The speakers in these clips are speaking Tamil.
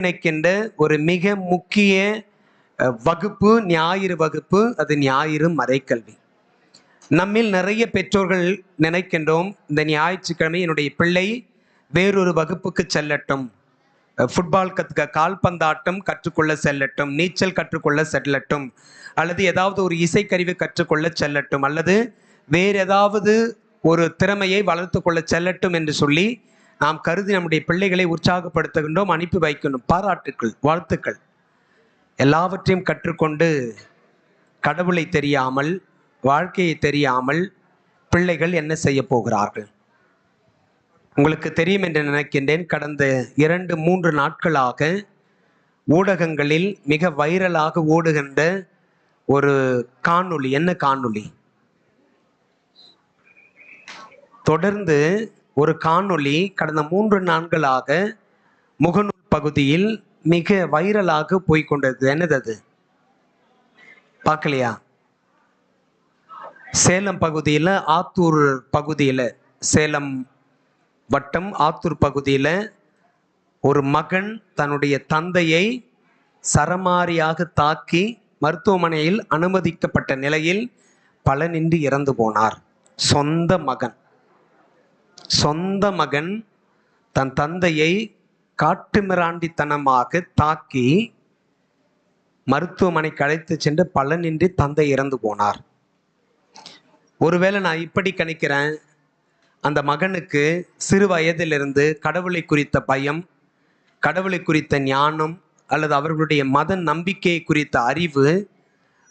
நினைக்கின்ற ஒரு மிக முக்கிய வகுப்பு ஞாயிறு வகுப்பு அது ஞாயிறு மறைக்கல்வி. நம்மில் நிறைய பெற்றோர்கள் நினைக்கின்றோம் இந்த ஞாயிற்றுக்கிழமை என்னுடைய பிள்ளை வேறொரு வகுப்புக்கு செல்லட்டும். ஃபுட்பால் கற்றுக்க கால்பந்தாட்டம் கற்றுக்கொள்ள செல்லட்டும் நீச்சல் கற்றுக்கொள்ள செல்லட்டும் அல்லது ஏதாவது ஒரு இசைக்கருவி கற்றுக்கொள்ள செல்லட்டும் அல்லது வேறு ஏதாவது ஒரு திறமையை வளர்த்து கொள்ள செல்லட்டும் என்று சொல்லி நாம் கருதி நம்முடைய பிள்ளைகளை உற்சாகப்படுத்துகின்றோம் அனுப்பி வைக்கணும். பாராட்டுக்கள் வாழ்த்துக்கள். எல்லாவற்றையும் கற்றுக்கொண்டு கடவுளை தெரியாமல் வாழ்க்கையை தெரியாமல் பிள்ளைகள் என்ன செய்ய போகிறார்கள்? உங்களுக்கு தெரியும் என்று நினைக்கின்றேன் கடந்த இரண்டு மூன்று நாட்களாக ஊடகங்களில் மிக வைரலாக ஓடுகின்ற ஒரு காணொளி என்ன காணொளி? தொடர்ந்து ஒரு காணொளி கடந்த மூன்று நாட்களாக முகநூல் பகுதியில் மிக வைரலாக போய்க்கொண்டது என்னது அது பார்க்கலையா? சேலம் பகுதியில் ஆத்தூர் பகுதியில் சேலம் வட்டம் ஆத்தூர் பகுதியில் ஒரு மகன் தன்னுடைய தந்தையை சரமாரியாக தாக்கி மருத்துவமனையில் அனுமதிக்கப்பட்ட நிலையில் பலனின்றி இறந்து போனார். சொந்த மகன். சொந்த மகன் தன் தந்தையை காட்டுமிராண்டித்தனமாக தாக்கி மருத்துவமனைக்கு அழைத்து சென்று பலனின்றி தந்தை இறந்து போனார். ஒருவேளை நான் இப்படி கணிக்கிறேன் அந்த மகனுக்கு சிறு வயதிலிருந்து கடவுளை குறித்த பயம் கடவுளை குறித்த ஞானம் அல்லது அவர்களுடைய மத நம்பிக்கையை குறித்த அறிவு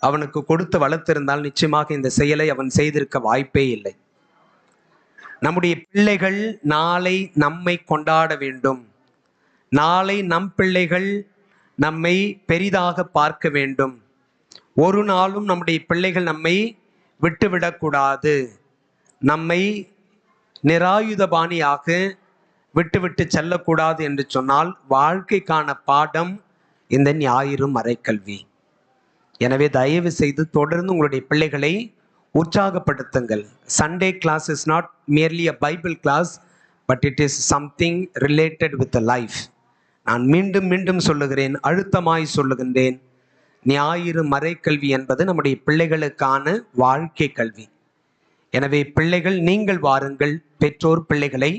அவனுக்கு கொடுத்து வளர்த்திருந்தால் நிச்சயமாக இந்த செயலை அவன் செய்திருக்க வாய்ப்பே இல்லை. நம்முடைய பிள்ளைகள் நாளை நம்மை கொண்டாட வேண்டும். நாளை நம் பிள்ளைகள் நம்மை பெரிதாக பார்க்க வேண்டும். ஒரு நாளும் நம்முடைய பிள்ளைகள் நம்மை விட்டுவிடக்கூடாது. நம்மை நிராயுதபாணியாக விட்டுவிட்டு செல்லக்கூடாது என்று சொன்னால் வாழ்க்கைக்கான பாடம் இந்த ஞாயிறு மறைக்கல்வி. எனவே தயவு செய்து தொடர்ந்து உங்களுடைய பிள்ளைகளை உற்சாகப்படுத்துங்கள். Sunday class is not merely a Bible class but it is something related with life நான் மீண்டும் மீண்டும் சொல்லுகிறேன் அழுத்தமாய் சொல்லுகின்றேன். ஞாயிறு மறைக்கல்வி என்பது நம்முடைய பிள்ளைகளுக்கான வாழ்க்கை கல்வி. எனவே பிள்ளைகள் நீங்கள் வாருங்கள். பெற்றோர் பிள்ளைகளை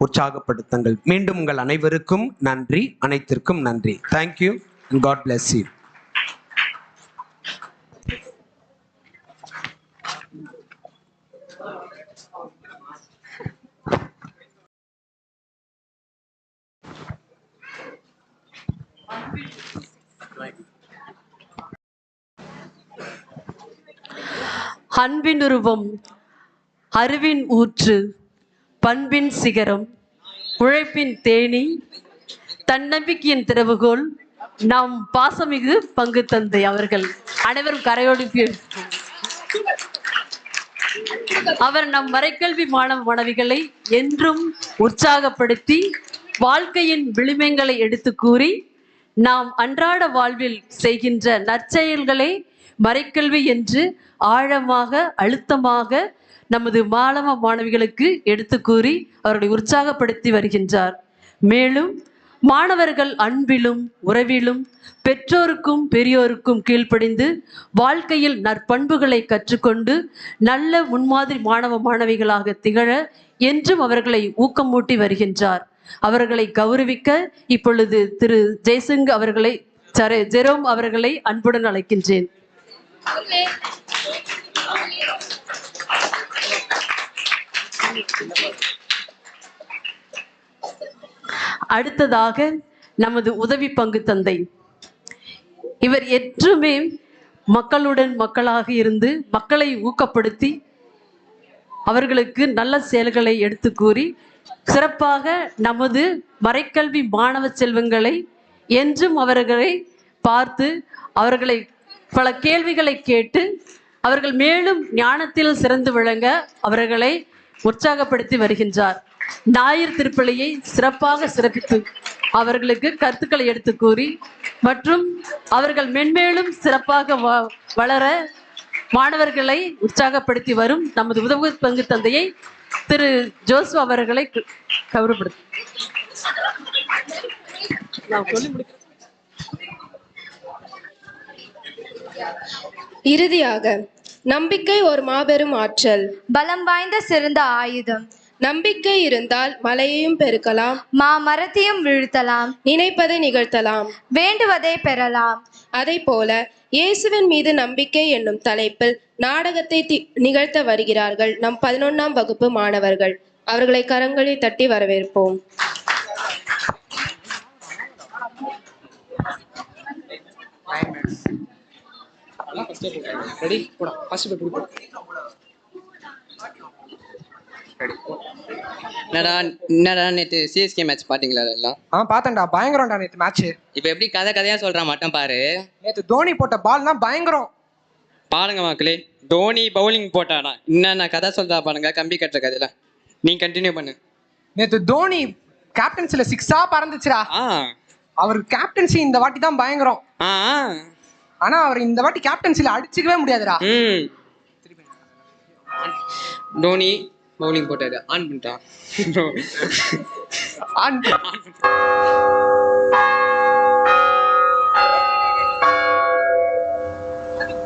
உற்சாகப்படுத்துங்கள். மீண்டும் உங்கள் அனைவருக்கும் நன்றி. அனைத்திற்கும் நன்றி. தேங்க்யூ காட் பிளஸ் யூ அன்பின் உருவம் அறிவின் ஊற்று பண்பின் சிகரம் உழைப்பின் தேனி தன்னம்பிக்கையின் திறவுகோல் நாம் பாசமிகு பங்கு தந்தை அவர்கள். அனைவரும் கரையோடி அவர் நம் மறைக்கல்வி மாணவ மாணவிகளை என்றும் உற்சாகப்படுத்தி வாழ்க்கையின் விளிமைங்களை எடுத்து கூறி நாம் அன்றாட வாழ்வில் செய்கின்ற நற்செயல்களை மறைக்கல்வி என்று ஆழமாக அழுத்தமாக நமது மாணவ மாணவிகளுக்கு எடுத்து கூறி அவர்களை உற்சாகப்படுத்தி வருகின்றார். மேலும் மாணவர்கள் அன்பிலும் உறவிலும் பெற்றோருக்கும் பெரியோருக்கும் கீழ்ப்படிந்து வாழ்க்கையில் நற்பண்புகளை கற்றுக்கொண்டு நல்ல முன்மாதிரி மாணவ மாணவிகளாக திகழ என்றும் அவர்களை ஊக்கமூட்டி வருகின்றார். அவர்களை கௌரவிக்க இப்பொழுது திரு ஜெய்சிங் அவர்களை சரே ஜெரோம் அவர்களை அன்புடன் அழைக்கின்றேன். அடுத்ததாக நமது உதவி பங்கு தந்தை. இவர் என்றுமே மக்களுடன் மக்களாக இருந்து மக்களை ஊக்கப்படுத்தி அவர்களுக்கு நல்ல செயல்களை எடுத்து கூறி சிறப்பாக நமது மறைக்கல்வி மாணவ செல்வங்களை என்றும் அவர்களை பார்த்து அவர்களை பல கேள்விகளை கேட்டு அவர்கள் மேலும் ஞானத்தில் சிறந்து விளங்க அவர்களை உற்சாகப்படுத்தி வருகின்றார். ஞாயிறு திருப்பலியை சிறப்பாக சிறப்பித்து அவர்களுக்கு கருத்துக்களை எடுத்து கூறி மற்றும் அவர்கள் மென்மேலும் சிறப்பாக வ- வளர மாணவர்களை உற்சாகப்படுத்தி வரும் நமது உதவு பங்கு தந்தையை திரு ஜோசு அவர்களை கௌரவப்படுத்து நான் சொல்லி முடிக்கிறேன். இறுதியாக நம்பிக்கை ஒரு மாபெரும் ஆற்றல். பலம் வாய்ந்த சிறந்த ஆயுதம். நம்பிக்கை இருந்தால் மலையையும் பெருக்கலாம். மா மரத்தையும் வீழ்த்தலாம். நினைப்பதை நிகழ்த்தலாம். வேண்டுவதை பெறலாம். அதை போல இயேசுவின் மீது நம்பிக்கை என்னும் தலைப்பில் நாடகத்தை நிகழ்த்த வருகிறார்கள் நம் பதினொன்னாம் வகுப்பு மாணவர்கள். அவர்களை கரங்களை தட்டி வரவேற்போம். ரெடி போடா. ஃபர்ஸ்ட் போய் பிடிப்போம் என்னடா என்னடா நேற்று சிஎஸ்கே மேட்ச் பார்த்தீங்களா எல்லாம் ஆ பார்த்தேன்டா பயங்கரம்டா நேற்று மேட்ச் இப்போ எப்படி கதை கதையாக சொல்கிறான் மட்டும் பாரு. நேற்று தோனி போட்ட பால்லாம் பயங்கரம். பாருங்க மக்களே தோனி பவுலிங் போட்டானா? என்னென்ன கதை சொல்றா பாருங்க கம்பி கட்டுற கதையில. நீ கண்டினியூ பண்ணு. நேற்று தோனி கேப்டன்சில சிக்ஸா பறந்துச்சுடா. ஆ. அவர் கேப்டன்சி இந்த வாட்டி தான் பயங்கரம். ஆ. ஆனா அவர் இந்த வாட்டி கேப்டன்சில அடிச்சுக்கவே முடியாதுடா. தோனி பவுலிங் போட்டாரு. ஆன் பண்ணிட்டான் ஆன்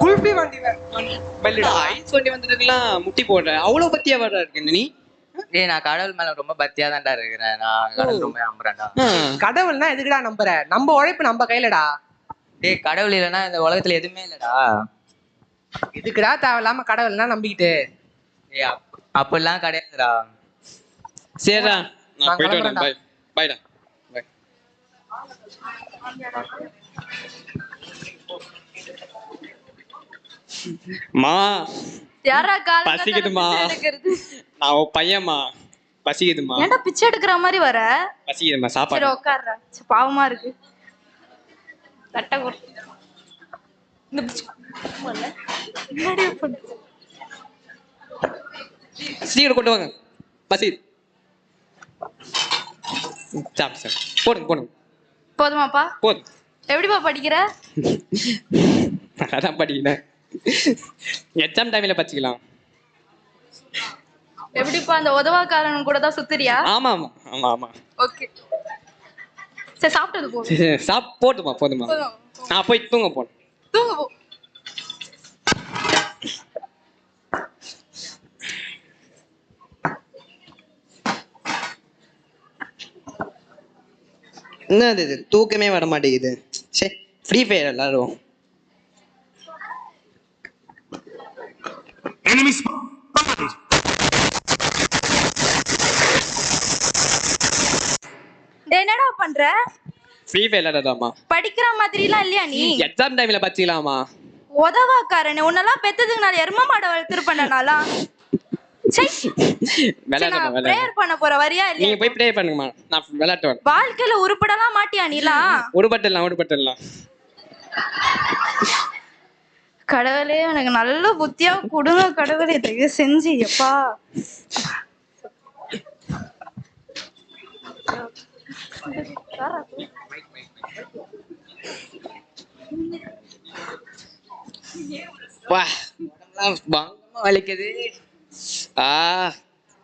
குல்ஃபி வண்டி வண்டி வந்துட்டுலாம் முட்டி போடுற. அவ்வளோ பத்தியா வர்றா இருக்கு நீ டேய் நான் கடவுள் மேல ரொம்ப பக்தியா தான்டா இருக்கிறேன். நான் கடவுள் ரொம்ப நம்புறேன்டா. கடவுள்னா எதுக்குடா நம்புற? நம்ம உழைப்பு நம்ம கையிலடா. டேய் கடவுள் இல்லைன்னா இந்த உலகத்துல எதுவுமே இல்லடா. இதுக்குடா தேவையில்லாம கடவுள்னா நம்பிக்கிட்டு? டேய் அப்- அப்படிலாம் கிடையாதுடா. சரிடா நான் நான் போயிட்டு வரேன். கிளம்புறேன்டா. பாய் பாய்டா பாய் மா யாரா கால பசிக்குதுமா? எடுக்கிறது? நான் உன் பையன்மா. பசிக்குதுமா? ஏன்டா பிச்சை எடுக்கிற மாதிரி வர? பசிக்குதுமா? சரி சாப்பாடு உட்கார்ற பாவமா இருக்கு. பண்ணு? சீக்கிரம் கொண்டு வாங்க. பசி. சாப்பிடு சார் போடுங்க போடுங்க. போதுமாப்பா? போதும். எப்படிப்பா படிக்கிற? அதான் படிக்கிறேன். எக்ஸாம் டைமில் படிச்சுக்கலாம் எப்படிப்பா அந்த உதவாக்காரன் கூட தான் சுத்துறியா? ஆமா ஆமா. ஆமா ஆமா. ஓகே. சரி சாப்பிட்டது போதும் சாப் போதுமா போதுமா. நான் போய் தூங்க போனேன் தூங்க போ. என்னது இது? தூக்கமே வர மாட்டேங்குது. சே ஃப்ரீ ஃபயர் எல்லாரும் டேய், என்னடா பண்ற ஃப்ரீ விளையாடாமா படிக்கிற மாதிரிலாம் இல்லையா நீ? எக்ஸாம் டைமில் படிச்சுக்கலாமா உதவாக்காரனே உன்னெல்லாம் பெத்ததுக்கு நான் எரும மாடை வளர்த்துருப்பேனாலா வாழ்க்கையில உருப்படலாம் மாட்டியா நீலாம் உடுபட்டுலாம் உடுபட்டுலாம் கடவுளே எனக்கு நல்ல புத்தியா கொடுங்க கடவுளே தயவு செஞ்சு எப்பா. பயங்கரமா வலிக்குது ஆ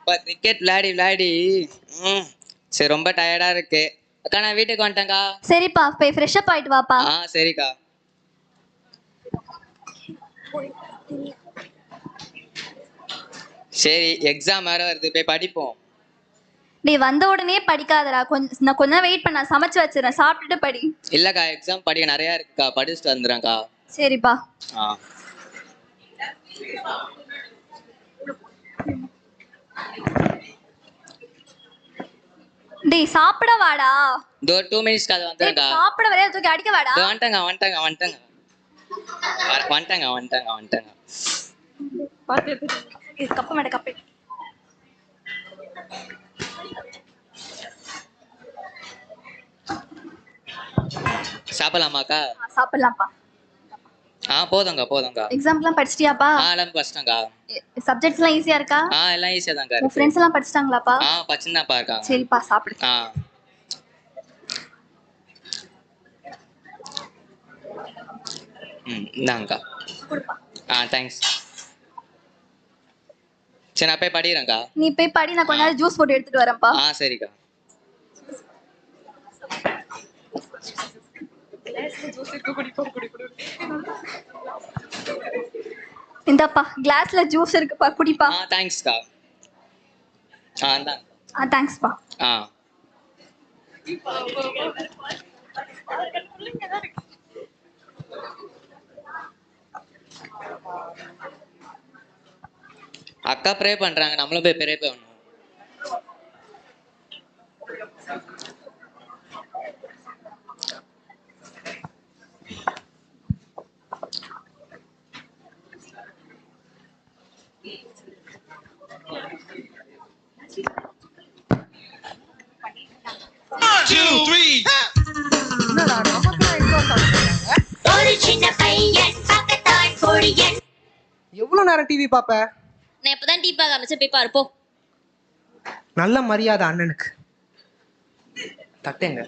கிரிக்கெட் விளையாடி விளையாடி ம் சரி ரொம்ப டயர்டா இருக்கு. அக்கா நான் வீட்டுக்கு வந்துட்டேன்க்கா சரிப்பா போய் ஃப்ரெஷ் அப் ஆயிட்டு வாப்பா. ஆ சரிக்கா. சரி எக்ஸாம் வேற வருது போய் படிப்போம். நீ வந்த உடனே படிக்காதடா. கொஞ்சம் நான் கொஞ்ச நேரம் வெயிட் பண்ண. சமைச்சு வச்சிடறேன். சாப்பிட்டுட்டு படி. இல்லக்கா எக்ஸாம் படிக்க நிறைய இருக்குக்கா. படிச்சுட்டு வந்துடுறேன்க்கா. சரிப்பா. ஆ. டேய் சாப்பிட வாடா. இதோ டூ மினிட்ஸ்க்கு அது டேய், வந்துடுறேன்க்கா. சாப்பிட வரைய? தூக்கி அடிக்க வாடா. வந்துட்டேங்க வந்துட்டேங்க வந்துட்டேங்க வந்துட்டேங்க வந்துட்டேங்க வந்துட்டேங்க கப்ப மேட கப்பை. சாப்பிடலாமாக்கா? சாப்பிடலாம்ப்பா. ஆ போதும்க்கா போதும்க்கா. எக்ஸாம்க்குலாம் படிச்சிட்டியாப்பா? ஆ எல்லாம் படிச்சிட்டேங்க்கா சப்ஜெக்ட்ஸ் எல்லாம் ஈஸியா இருக்கா? ஆ எல்லாம் ஈஸியாக தான்க்கா உன் இருக்கு. ஃப்ரெண்ட்ஸ் எல்லாம் படிச்சிட்டாங்களாப்பா? ஆ படிச்சுதான்ப்பா இருக்காங்க சரிப்பா சாப்பிடு. ஆ. ம் இந்தாங்கக்கா. ஆ தேங்க்ஸ் சரி நான் போய் படிக்கிறேன்க்கா. நீ போய் படி நான் கொஞ்ச நேரம் ஜூஸ் போட்டு எடுத்துட்டு வரேன்ப்பா. ஆ சரிக்கா. இந்தாப்பா கிளாஸ்ல ஜூஸ் இருக்குப்பா குடிப்பா. ஆ தேங்க்ஸ்க்கா ஆ இந்தாங்க ஆ தேங்க்ஸ்ப்பா ஆ. அக்கா ப்ரே பண்றாங்க நம்மளும் போய் ப்ரே பண்ணணும். நேரம் டிவி பாப்ப நான் இப்பதான் டீ பார்க்க அமைச்சு போய் பாரு போ. நல்ல மரியாதை அண்ணனுக்கு. தட்டேங்க.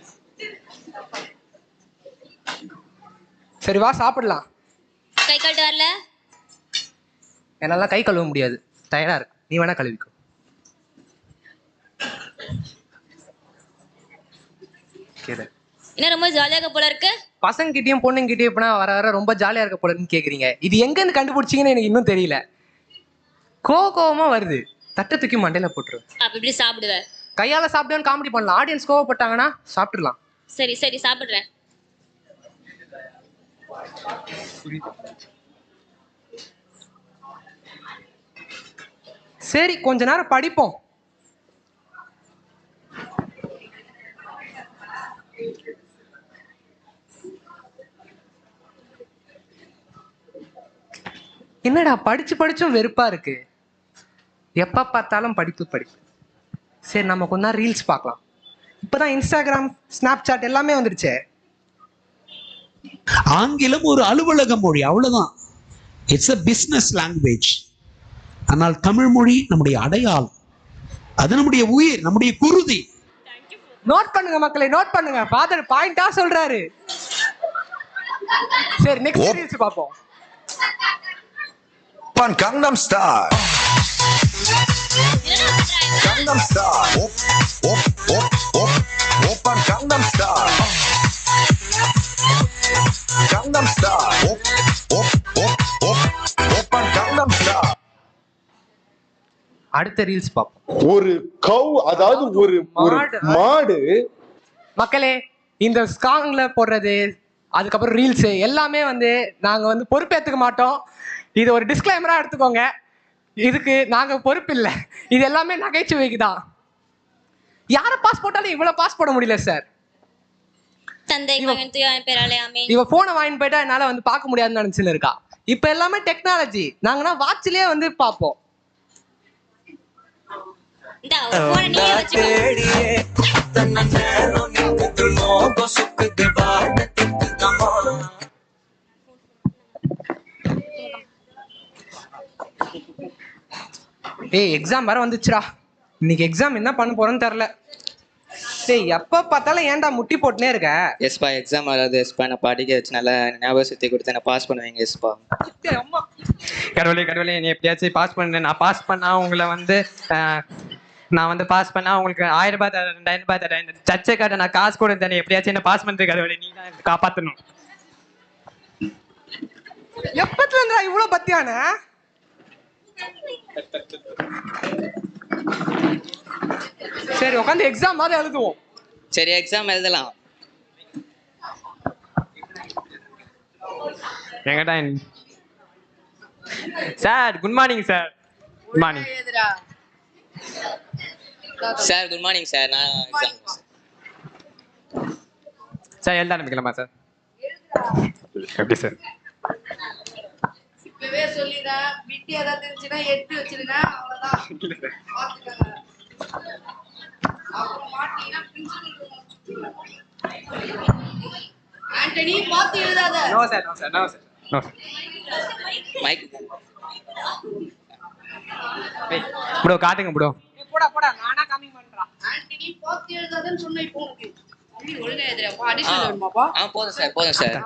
சரி வா சாப்பிடலாம். கை கட்டு வரல? என்னால கை கழுவ முடியாது. டயர்டா இருக்கு நீ வேணா கழுவிக்கோ. கேளு. என்ன ரொம்ப ஜாலியாக இருக்க போல இருக்கு? பசங்க கிட்டயும் பொண்ணுங்க கிட்டயும் இப்ப வர வர ரொம்ப ஜாலியா இருக்க போலன்னு கேக்குறீங்க. இது எங்க இருந்து கண்டுபிடிச்சீங்கன்னு எனக்கு இன்னும் தெரியல. கோவ கோவமா வருது. தட்டை தூக்கி மண்டையில போட்டுரு அப்ப இப்படி சாப்பிடுவ? கையால சாப்பிடுன்னு காமெடி பண்ணலாம் ஆடியன்ஸ் கோவப்பட்டாங்கன்னா சாப்பிட்டுடலாம். சரி சரி சாப்பிடுறேன். சரி கொஞ்ச நேரம் படிப்போம். என்னடா படிச்சு படிச்சும் வெறுப்பா இருக்கு? எப்ப பார்த்தாலும் படிப்பு படிப்பு. சரி நம்ம கொஞ்ச நேரம் ரீல்ஸ் பார்க்கலாம். இப்பதான் இன்ஸ்டாகிராம் ஸ்னாப் சாட் எல்லாமே வந்துடுச்சே ஆங்கிலம் ஒரு அலுவலக மொழி அவ்வளவுதான். இட்ஸ் அ பிசினஸ் லாங்குவேஜ் ஆனால் தமிழ் மொழி நம்முடைய அடையாளம். அது நம்முடைய உயிர் நம்முடைய குருதி. நோட் பண்ணுங்க மக்களை நோட் பண்ணுங்க. ஃபாதர் பாயிண்டா சொல்றாரு. சரி நெக்ஸ்ட் ரீல்ஸ் பார்ப்போம். Open Gangnam Style. Gangnam Style. Op, op, op, op. Open Gangnam Style. Gangnam Style. Op, op, op, op. Open Gangnam Style. அடுத்த ரீல்ஸ் பார்ப்போம் ஒரு கவ் அதாவது ஒரு ஒரு மாடு. மாடு மக்களே இந்த ஸ்காங்ல போடுறது அதுக்கப்புறம் ரீல்ஸ் எல்லாமே வந்து நாங்க வந்து பொறுப்பேற்றுக்க மாட்டோம் இது ஒரு டிஸ்க்ளைமரா எடுத்துக்கோங்க. இதுக்கு நாங்க பொறுப்பு இல்லை. இது எல்லாமே நகைச்சுவைக்கு தான் யாரை பாஸ் போட்டாலும் இவ்வளவு பாஸ் போட முடியல சார் இவ போனை வாங்கிட்டு போயிட்டா என்னால வந்து பார்க்க முடியாதுன்னு நினைச்சுன்னு இருக்கா. இப்ப எல்லாமே டெக்னாலஜி நாங்கன்னா வாட்ச்லயே வந்து பார்ப்போம். இந்த போன நீயே வச்சுக்கோ. ஏய் எக்ஸாம் வேற வந்துச்சுடா. இன்னைக்கு எக்ஸாம் என்ன பண்ண போறேன்னு தெரியல. டேய் எப்ப பார்த்தாலும் ஏன்டா முட்டி போட்டுனே இருக்க? எஸ்பா எக்ஸாம் வராது எஸ்பா நான் படிக்க வச்சு நல்லா ஞாபகம் சுத்தி கொடுத்து நான் பாஸ் பண்ணுவீங்க எஸ்பா அம்மா. கடவுளே கடவுளே நீ எப்படியாச்சும் பாஸ் பண்ணு. நான் பாஸ் பண்ணா உங்களை வந்து ஆஹ், நான் வந்து பாஸ் பண்ணா உங்களுக்கு ஆயிரம் ரூபாய் தரேன் ரெண்டாயிரம் ரூபாய் தரேன். சர்ச்சை காட்ட நான் காசு கூட தரேன். எப்படியாச்சும் என்ன பாஸ் பண்றது கடவுளே நீ தான் காப்பாத்தணும். எப்பத்துல இருந்தா இவ்வளவு பத்தியான? சரி உட்காந்து எக்ஸாம் மாதிரி எழுதுவோம். சரி எக்ஸாம் எழுதலாம். எங்கடா sir good morning sir good morning sir good morning sir நான் எக்ஸாம் சார் எழுத ஆரம்பிக்கலாமா சார் எப்படி சார் சொல்லிடுறேன் விட்டு ஏதாவது இருந்துச்சுன்னா எடுத்து வச்சிருங்க அவ்வளவுதான். பாத்துக்கோங்க. அப்புறம் மாட்டீங்கன்னா ஆண்டனி பார்த்து எழுதாத. No sir no sir no sir no sir mike bro காட்டுங்க ப்ரோ போடா போடா நானா கம்மி பண்றா ஆண்டனி பார்த்து எழுதாதன்னு சொன்னேன் இப்போ உனக்கு. ஒழுங்கா எழுதுறியாப்பா ஆ அடிஷனல் வேணுமாப்பா? ஆ போதும் சார் போதும் சார்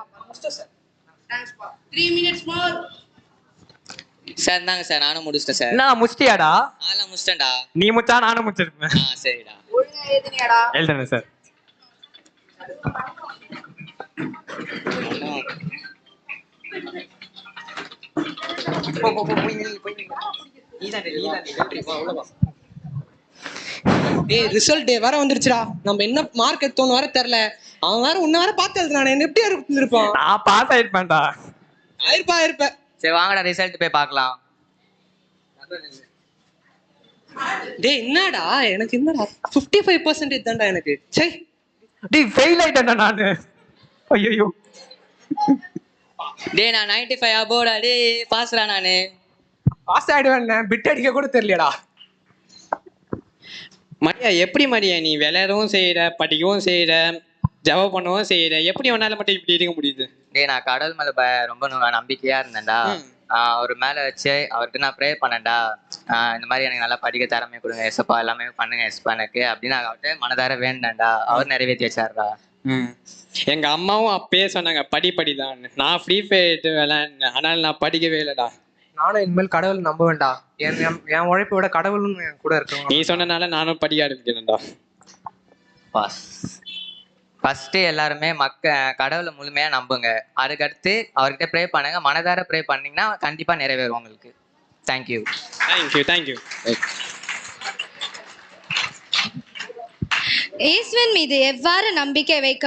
தேங்க்ஸ்ப்பா த்ரீ மினிட்ஸ் மோர் சார் தாங்க சார் நானும் முடிச்சிட்டேன் சார் நான் முடிச்சிட்டியாடா? நான் முடிச்சிட்டேன்டா. நீ முடிச்சா நானும் முடிச்சிருப்பேன். சரிடா. எழுதுனியாடா? சார் ஏய் ரிசல்ட் டே வேற வந்துருச்சுடா. நம்ம என்ன மார்க் எடுத்தோம்னு வேற தெரியல. அவன் வேற உன்ன வேற பார்த்து எழுதுனானே எப்படி இருப்பான் நான் பாஸ் ஆயிருப்பேன்டா. ஆயிருப்பா இருப்பேன் சரி வாங்கடா ரிசல்ட் போய் பார்க்கலாம். டேய் என்னடா? எனக்கு என்னடா? 55% ஃபைவ் பர்சன்டேஜ் தான்டா எனக்கு. சை டேய் ஃபெயில் ஆயிட்டேன்டா நானு. ஐயோ டேய் நான் நைன்டி ஃபைவ் அபோடா டேய் பாஸ்டா நானு. பாஸ் ஆயிடுவேன் பிட் அடிக்க கூட தெரியலடா. மரியா எப்படி மரியா நீ விளையாடவும் செய்யற படிக்கவும் செய்யற ஜவ பண்ணவும் செய்யற எப்படி உன்னால மட்டும் இப்படி இருக்க முடியுது? டேய் நான் கடவுள் மேல ரொம்ப நு- நம்பிக்கையா இருந்தேன்டா. ஆஹ் அவர் மேல வச்சு அவர்கிட்ட நான் ப்ரே பண்ணேன்டா. ஆஹ் இந்த மாதிரி எனக்கு நல்லா படிக்க திறமை கொடுங்க எஸ்ப்பா எல்லாமே பண்ணுங்க எஸ்ப்பா எனக்கு அப்படின்னு நான் அவர்கிட்ட மனதார வேண்டேன்டா அவர் நிறைவேற்றி வச்சாருடா. எங்க அம்மாவும் அப்பயே சொன்னாங்க படி படிதான் நான் ஃப்ரீ ஃபயர் விளையாடினேன். ஆனால் நான் படிக்கவே இல்லடா. நானும் இனிமேல் கடவுள் நம்புவேன்டா என் என் என் உழைப்பை விட கடவுளும் கூட இருக்கணும் நீ சொன்னனால நானும் படிக்க ஆரம்பிக்கிறேன்டா. பாஸ். ஃபர்ஸ்ட் எல்லாருமே மக்க கடவுளை முழுமையா நம்புங்க. அதுக்கடுத்து அவர்கிட்ட ப்ரே பண்ணுங்க. மனதார ப்ரே பண்ணீங்கன்னா கண்டிப்பா நிறைவேறும் உங்களுக்கு. தேங்க்யூ தேங்க்யூ தேங்க்யூ இயேசுவின் மீது எவ்வாறு நம்பிக்கை வைக்க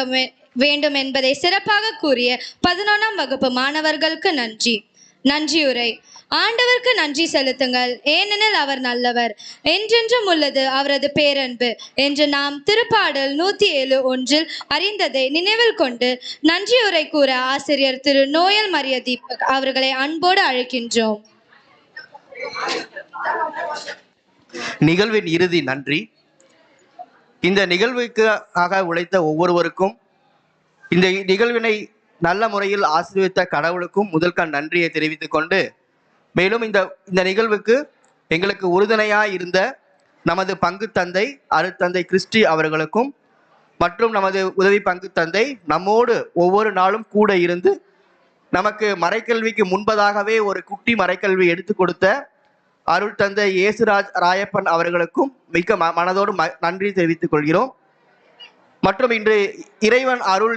வேண்டும் என்பதை சிறப்பாக கூறிய பதினொன்றாம் வகுப்பு மாணவர்களுக்கு நன்றி. நன்றியுரை ஆண்டவருக்கு நன்றி செலுத்துங்கள். ஏனெனில் அவர் நல்லவர். என்றென்றும் உள்ளது அவரது பேரன்பு. என்று நாம் திருப்பாடல் நூத்தி ஏழு ஒன்றில் அறிந்ததை நினைவில் கொண்டு நன்றியுரை கூற ஆசிரியர் திரு நோயல் மரிய தீபக் அவர்களை அன்போடு அழைக்கின்றோம். நிகழ்வின் இறுதி நன்றி. இந்த நிகழ்வுக்காக உழைத்த ஒவ்வொருவருக்கும் இந்த நிகழ்வினை நல்ல முறையில் ஆசிர்வித்த கடவுளுக்கும் முதல்கண் நன்றியை தெரிவித்துக் கொண்டு மேலும் இந்த இந்த நிகழ்வுக்கு எங்களுக்கு உறுதுணையாய் இருந்த நமது பங்கு தந்தை அருத்தந்தை கிறிஸ்டி அவர்களுக்கும் மற்றும் நமது உதவி பங்கு தந்தை நம்மோடு ஒவ்வொரு நாளும் கூட இருந்து நமக்கு மறைக்கல்விக்கு முன்பதாகவே ஒரு குட்டி மறைக்கல்வி எடுத்து கொடுத்த அருள் தந்தை இயேசுராஜ் ராயப்பன் அவர்களுக்கும் மிக்க ம மனதோடு ம நன்றி தெரிவித்துக் கொள்கிறோம். மற்றும் இன்று இறைவன் அருள்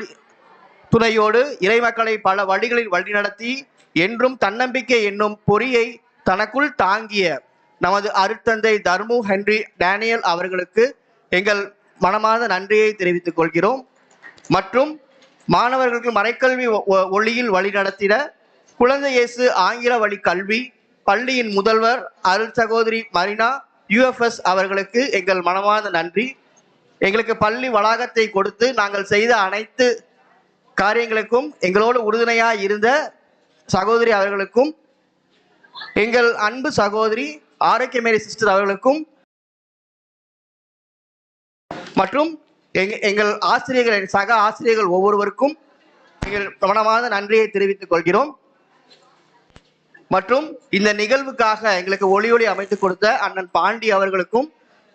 துணையோடு இறைமக்களை பல வழிகளில் வழிநடத்தி என்றும் தன்னம்பிக்கை என்னும் பொறியை தனக்குள் தாங்கிய நமது அருத்தந்தை தர்மு ஹென்றி டேனியல் அவர்களுக்கு எங்கள் மனமார்ந்த நன்றியை தெரிவித்துக் கொள்கிறோம். மற்றும் மாணவர்களுக்கு மறைக்கல்வி ஒளியில் வழிநடத்திட குழந்தை இயேசு ஆங்கில வழி கல்வி பள்ளியின் முதல்வர் அருள் சகோதரி மரினா யுஎஃப்எஸ் அவர்களுக்கு எங்கள் மனமார்ந்த நன்றி. எங்களுக்கு பள்ளி வளாகத்தை கொடுத்து நாங்கள் செய்த அனைத்து காரியங்களுக்கும் எங்களோடு உறுதுணையாக இருந்த சகோதரி அவர்களுக்கும் எங்கள் அன்பு சகோதரி ஆரோக்கியமேரி சிஸ்டர் அவர்களுக்கும் மற்றும் எங்கள் ஆசிரியர்கள் சக ஆசிரியர்கள் ஒவ்வொருவருக்கும் எங்கள் கவனமான நன்றியை தெரிவித்துக் கொள்கிறோம். மற்றும் இந்த நிகழ்வுக்காக எங்களுக்கு ஒளி ஒளி அமைத்து கொடுத்த அண்ணன் பாண்டி அவர்களுக்கும்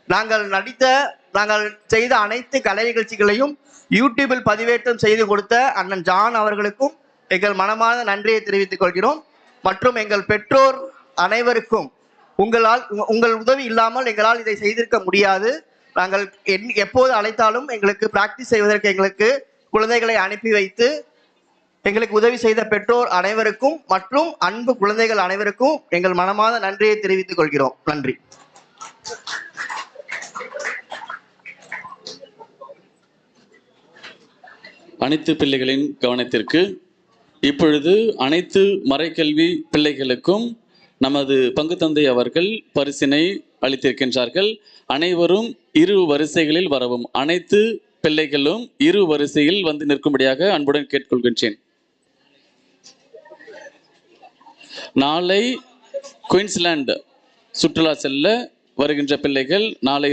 நாங்கள் நடித்த நாங்கள் செய்த அனைத்து கலை நிகழ்ச்சிகளையும் யூடியூபில் பதிவேற்றம் செய்து கொடுத்த அண்ணன் ஜான் அவர்களுக்கும் எங்கள் மனமார்ந்த நன்றியை தெரிவித்துக் கொள்கிறோம். மற்றும் எங்கள் பெற்றோர் அனைவருக்கும் உங்களால் உங்கள் உதவி இல்லாமல் எங்களால் இதை செய்திருக்க முடியாது. நாங்கள் என்- எப்போது அழைத்தாலும் எங்களுக்கு பிராக்டிஸ் செய்வதற்கு எங்களுக்கு குழந்தைகளை அனுப்பி வைத்து எங்களுக்கு உதவி செய்த பெற்றோர் அனைவருக்கும் மற்றும் அன்பு குழந்தைகள் அனைவருக்கும் எங்கள் மனமார்ந்த நன்றியை தெரிவித்துக் கொள்கிறோம். நன்றி. அனைத்து பிள்ளைகளின் கவனத்திற்கு இப்பொழுது அனைத்து மறைக்கல்வி பிள்ளைகளுக்கும் நமது பங்கு தந்தை அவர்கள் பரிசினை அளித்திருக்கின்றார்கள். அனைவரும் இரு வரிசைகளில் வரவும். அனைத்து பிள்ளைகளும் இரு வரிசையில் வந்து நிற்கும்படியாக அன்புடன் கேட்டுக்கொள்கின்றேன். நாளை குயின்ஸ்லாந்து சுற்றுலா செல்ல வருகின்ற பிள்ளைகள் நாளை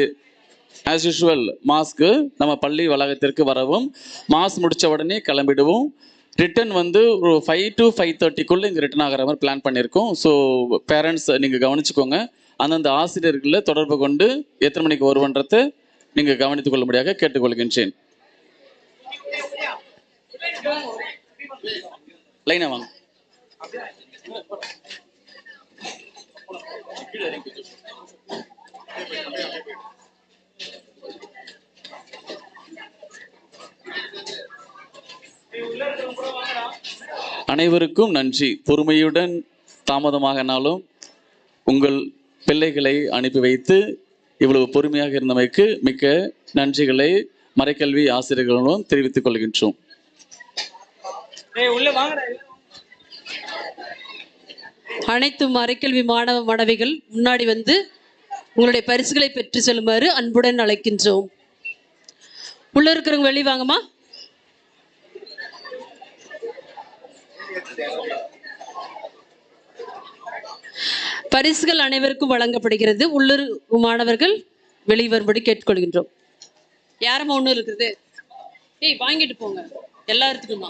ஆஸ் யூஷுவல் மாஸ்க்கு நம்ம பள்ளி வளாகத்திற்கு வரவும் மாஸ் முடித்த உடனே கிளம்பிடுவோம். ரிட்டர்ன் வந்து ஒரு ஃபைவ் டு ஃபைவ் தேர்ட்டிக்குள்ளே இங்கே ரிட்டர்ன் ஆகிற மாதிரி பிளான் பண்ணியிருக்கோம். ஸோ பேரண்ட்ஸ் நீங்கள் கவனிச்சுக்கோங்க. அந்தந்த ஆசிரியர்களை தொடர்பு கொண்டு எத்தனை மணிக்கு வருவன்றதை நீங்கள் கவனித்துக் கொள்ளும்படியாக கேட்டுக்கொள்கின்றேன். லைனா வாங்க. அனைவருக்கும் நன்றி. பொறுமையுடன் தாமதமாகனாலும் உங்கள் பிள்ளைகளை அனுப்பி வைத்து இவ்வளவு பொறுமையாக இருந்தமைக்கு மிக்க நன்றிகளை மறைக்கல்வி ஆசிரியர்களும் தெரிவித்துக் கொள்கின்றோம். அனைத்து மறைக்கல்வி மாணவ மாணவிகள் முன்னாடி வந்து உங்களுடைய பரிசுகளை பெற்று செல்லுமாறு அன்புடன் அழைக்கின்றோம். உள்ள இருக்கிறவங்க வெளியே வாங்கம்மா. பரிசுகள் அனைவருக்கும் வழங்கப்படுகிறது. உள்ளூர் மாணவர்கள் வெளிவரும்படி கேட்டுக்கொள்கின்றோம். யாரம்மா ஒண்ணு இருக்குது? ஏய் வாங்கிட்டு போங்க. எல்லாத்துக்குமா